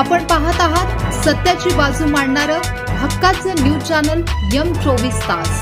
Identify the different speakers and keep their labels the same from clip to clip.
Speaker 1: आपण पाहत आहात सत्याची बाजू मांडणारं हक्काचं न्यूज चॅनल यम चोवीस तास.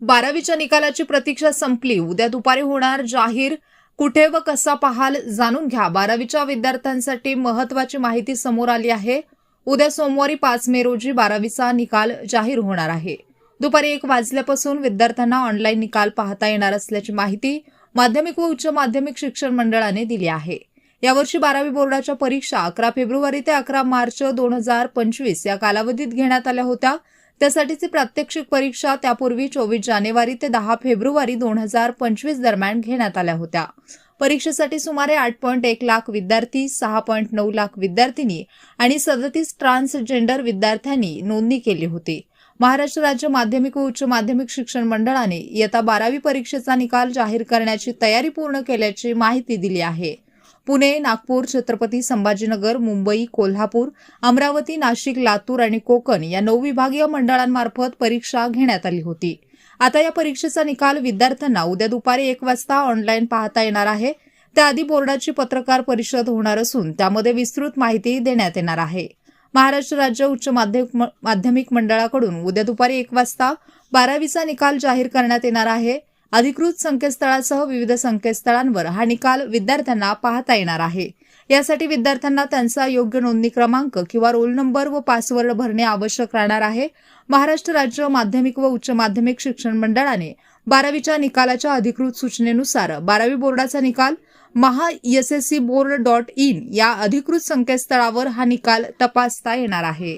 Speaker 1: बारावीच्या निकालाची प्रतीक्षा संपली. उद्या दुपारी होणार जाहीर. कुठे व कसा पाहाल जाणून घ्या. बारावीच्या विद्यार्थ्यांसाठी महत्वाची माहिती समोर आली आहे. उद्या सोमवारी पाच मे रोजी बारावीचा निकाल जाहीर होणार आहे. दुपारी एक वाजल्यापासून विद्यार्थ्यांना ऑनलाईन निकाल पाहता येणार असल्याची माहिती माध्यमिक व उच्च माध्यमिक शिक्षण मंडळाने दिली आहे. यावर्षी बारावी बोर्डाच्या परीक्षा अकरा फेब्रुवारी ते अकरा मार्च दोन हजार पंचवीस या कालावधीत घेण्यात आल्या होत्या. त्यासाठीची प्रात्यक्षिक परीक्षा त्यापूर्वी चोवीस जानेवारी ते दहा फेब्रुवारी दोन हजार पंचवीस दरम्यान घेण्यात आल्या होत्या. परीक्षेसाठी सुमारे आठ पॉईंट एक लाख विद्यार्थी सहा पॉईंट नऊ लाख विद्यार्थिनी आणि सदतीस ट्रान्सजेंडर विद्यार्थ्यांनी नोंदणी केली होती. महाराष्ट्र राज्य माध्यमिक व उच्च माध्यमिक शिक्षण मंडळाने इयत्ता बारावी परीक्षेचा निकाल जाहीर करण्याची तयारी पूर्ण केल्याची माहिती दिली आहे. पुणे नागपूर छत्रपती संभाजीनगर मुंबई कोल्हापूर अमरावती नाशिक लातूर आणि कोकण या नऊ विभागीय मंडळांमार्फत परीक्षा घेण्यात आली होती. आता या परीक्षेचा निकाल विद्यार्थ्यांना उद्या दुपारी एक वाजता ऑनलाईन पाहता येणार आहे. त्याआधी बोर्डाची पत्रकार परिषद होणार असून त्यामध्ये विस्तृत माहिती देण्यात येणार आहे. महाराष्ट्र राज्य उच्च माध्यमिक माध्यमिक मंडळाकडून उद्या दुपारी एक वाजता बारावीचा निकाल जाहीर करण्यात येणार आहे. अधिकृत संकेतस्थळासह विविध संकेतस्थळांवर हा निकाल विद्यार्थ्यांना पाहता येणार आहे. यासाठी विद्यार्थ्यांना त्यांचा योग्य नोंदणी क्रमांक किंवा रोल नंबर व पासवर्ड भरणे आवश्यक राहणार आहे. महाराष्ट्र राज्य माध्यमिक व उच्च माध्यमिक शिक्षण मंडळाने बारावीच्या निकालाच्या अधिकृत सूचनेनुसार बारावी बोर्डाचा निकाल Maha S S C board dot in या अधिकृत संकेतस्थळावर हा निकाल तपासता येणार आहे.